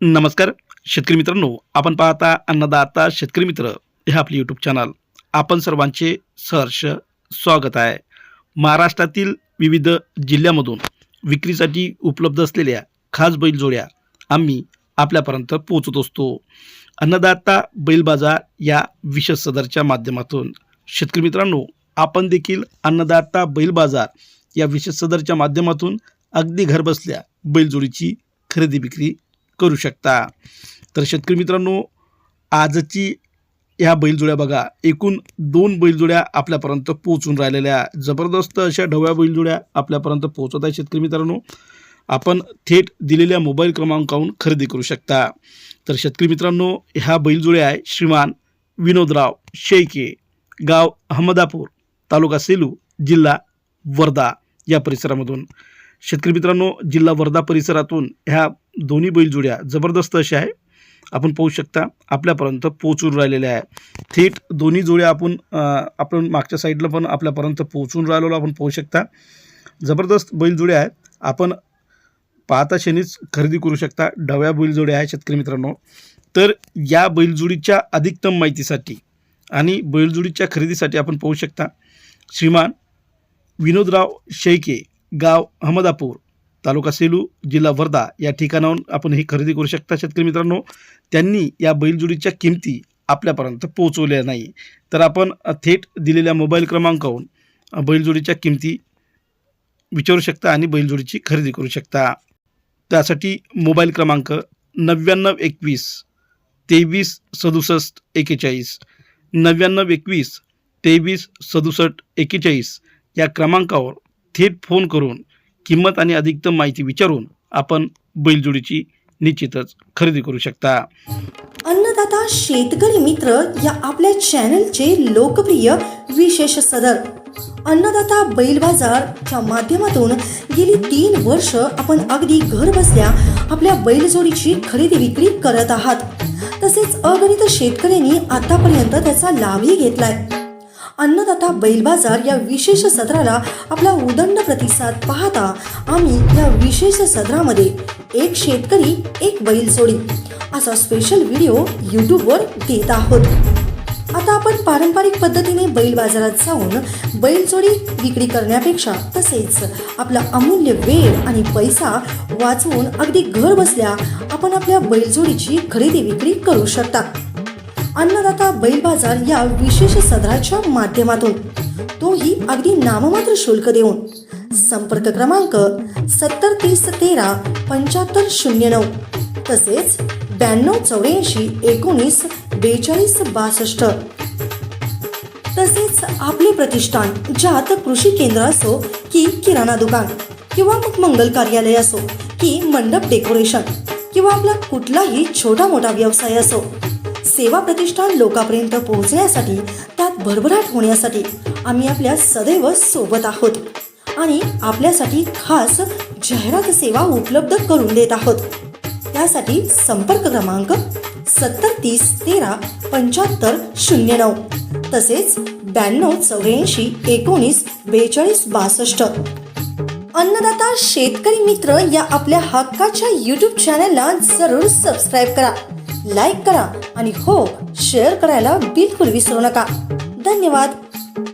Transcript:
नमस्कार शेतकरी मित्रांनो आपण पाहता अन्नदाता शेतकरी मित्र हे आपले यूट्यूब चॅनल आपण सर्वांचे सहर्ष स्वागत आहे. महाराष्ट्रातील विविध जिल्ह्यामधून विक्रीसाठी उपलब्ध असलेल्या खास बैलजोड्या आम्ही आपल्यापर्यंत पोहोचत असतो. अन्नदाता बैल बाजार या विशेष सदरच्या माध्यमातून. शेतकरी मित्रांनो आपण देखील अन्नदाता बैल बाजार या विशेष सदरच्या माध्यमातून अगदी घरबसल्या बैलजोडीची खरेदी विक्री करू शकता. तर शेतकरी मित्रांनो आजची ह्या बैलजोड्या बघा. एकूण दोन बैलजोड्या आपल्यापर्यंत पोहोचून राहिलेल्या जबरदस्त अशा ढव्या बैलजोड्या आपल्यापर्यंत पोहोचत आहे शेतकरी मित्रांनो. आपण थेट दिलेल्या मोबाईल क्रमांकावरून खरेदी करू शकता. तर शेतकरी मित्रांनो ह्या बैलजोड्या आहे श्रीमान विनोदराव शेळके गाव अहमदापूर तालुका सेलू जिल्हा वर्धा या परिसरामधून. शेतकरी मित्रांनो जिल्हा वर्धा परिसरातून ह्या दोन्ही बैलजोड्या जबरदस्त अशा आहे. आपण पाहू शकता आपल्यापर्यंत पोहोचून राहिलेल्या आहे. थेट दोन्ही जोड्या आपण आपण मागच्या साईडला पण आपल्यापर्यंत पोहोचून राहिलेलो आपण पाहू शकता. जबरदस्त बैलजोड्या आहेत. आपण पाहता क्षणीच खरेदी करू शकता डव्या बैलजोड्या आहेत शेतकरी मित्रांनो. तर या बैलजोडीच्या अधिकतम माहितीसाठी आणि बैलजोडीच्या खरेदीसाठी आपण पाहू शकता श्रीमान विनोदराव शेळके गाव अहमदापूर तालुका सेलू जिल्हा वर्धा या ठिकाणाहून आपण ही खरेदी करू शकता शेतकरी मित्रांनो. त्यांनी या बैलजोडीच्या किमती आपल्यापर्यंत पोहोचवल्या नाही. तर आपण थेट दिलेल्या मोबाईल क्रमांकावरून बैलजोडीच्या किमती विचारू शकता आणि बैलजोडीची खरेदी करू शकता. त्यासाठी मोबाईल क्रमांक नव्याण्णव एकवीस तेवीस सदुसष्ट एकेचाळीस नव्याण्णव एकवीस तेवीस सदुसष्ट एकेचाळीस या क्रमांकावर थेट फोन करून किंमत आणि अधिकतम माहिती विचारून आपण बैलजोडीची निश्चितच खरेदी करू शकता. अन्नदाता शेतकरी मित्र या आपल्या चॅनलचे लोकप्रिय विशेष सदर अन्नदाता बैल बाजारच्या माध्यमातून गेली तीन वर्ष आपण अगदी घर बसल्या आपल्या बैलजोडीची खरेदी विक्री करत आहात. तसेच अगणित शेतकऱ्यांनी आतापर्यंत त्याचा लाभही घेतलाय. अन्नदाता बैल बाजार या विशेष सत्राला आपला उदंड प्रतिसाद पाहता आम्ही या विशेष सत्रामध्ये एक शेतकरी एक बैलजोडी असा स्पेशल व्हिडिओ यूट्यूबवर देत आहोत. आता आपण पारंपरिक पद्धतीने बैल बाजारात जाऊन बैलजोडी विक्री करण्यापेक्षा तसेच आपला अमूल्य वेळ आणि पैसा वाचवून अगदी घर बसल्या आपण आपल्या बैलजोडीची खरेदी विक्री करू शकता. अन्नदाता बैल बाजार या विशेष सदराच्या माध्यमातून. तोही अगदी नाममात्र शुल्क देऊन. संपर्क क्रमांक सत्तर तीस तेरा पंच्याहत्तर शून्य नऊ. तसेच ब्याण्णव चौऱ्याऐंशी एकोणीस बेचाळीस बासष्ट. तसेच आपले प्रतिष्ठान ज्यात कृषी केंद्र असो की किराणा दुकान किंवा मग मंगल कार्यालय असो की मंडप डेकोरेशन किंवा आपला कुठलाही छोटा मोठा व्यवसाय असो. सेवा प्रतिष्ठान लोकांपर्यंत पोहोचण्यासाठी त्यात भरभराट होण्यासाठी आम्ही आपल्या सदैव सोबत आहोत आणि आपल्यासाठी खास जाहिरात सेवा उपलब्ध करून देत आहोत. त्यासाठी संपर्क क्रमांक सत्तर तीस तेरा पंच्याहत्तर शून्य नऊ तसेच ब्याण्णव चौऱ्याऐंशी एकोणीस बेचाळीस बासष्ट. अन्नदाता शेतकरी मित्र या आपल्या हक्काच्या यूट्यूब चॅनलला जरूर सबस्क्राईब करा. लाईक करा आणि हो शेअर करायला बिलकुल विसरू नका. धन्यवाद.